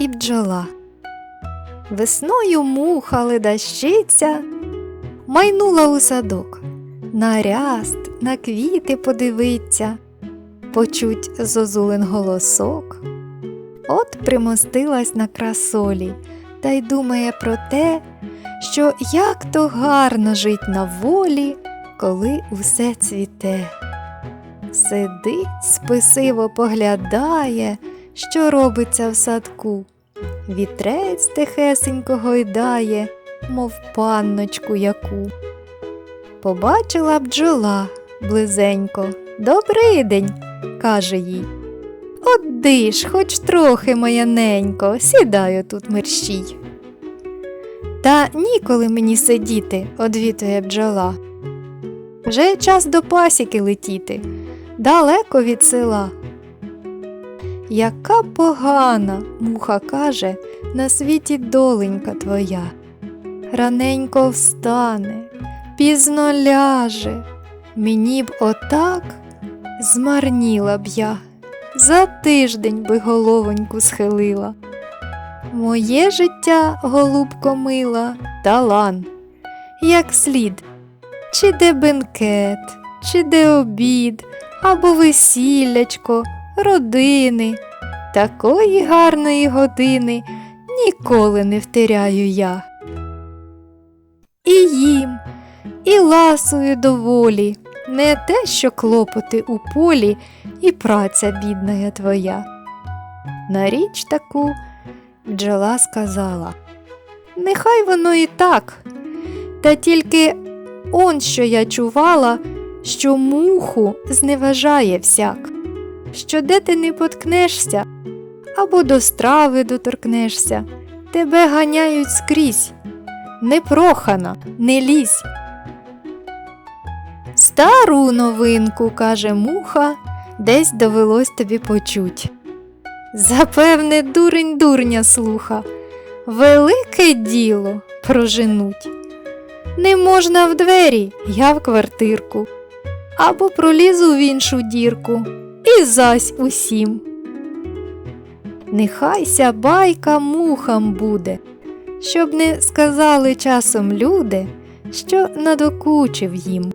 і бджола. Весною муха ледащиця майнула у садок, на ряст, на квіти подивиться, почуть зозулин голосок. От примостилась на красолі та й думає про те, що як то гарно жить на волі, коли усе цвіте. Сидить, спесиво поглядає, що робиться в садку. Вітрець тихесенько гойдає, мов панночку яку. Побачила бджола близенько. Добрий день, каже їй. От диш, хоч трохи, моя ненько, сідаю тут мерщій. Та ніколи мені сидіти, одвітує бджола. Вже час до пасіки летіти, далеко від села. Яка погана, муха каже, на світі доленька твоя. Раненько встане, пізно ляже. Мені б отак змарніла б я, за тиждень би головоньку схилила. Моє життя, голубко мила, талан, як слід, чи де бенкет, чи де обід, або весіллячко, родини. Такої гарної години ніколи не втеряю я. І їм, і ласую доволі, не те, що клопоти у полі і праця бідная твоя. На річ таку бджола сказала Нехай воно і так, та тільки он що я чувала, що муху зневажає всяк, що де ти не поткнешся або до страви доторкнешся, тебе ганяють скрізь. Непрохана, не лізь. Стару новинку, каже муха, десь довелось тобі почуть. Запевне, дурень дурня слуха, велике діло проженуть. Не можна в двері, я в квартирку, або пролізу в іншу дірку, і зась усім. Нехайся байка мухам буде, щоб не сказали часом люди, що надокучив їм.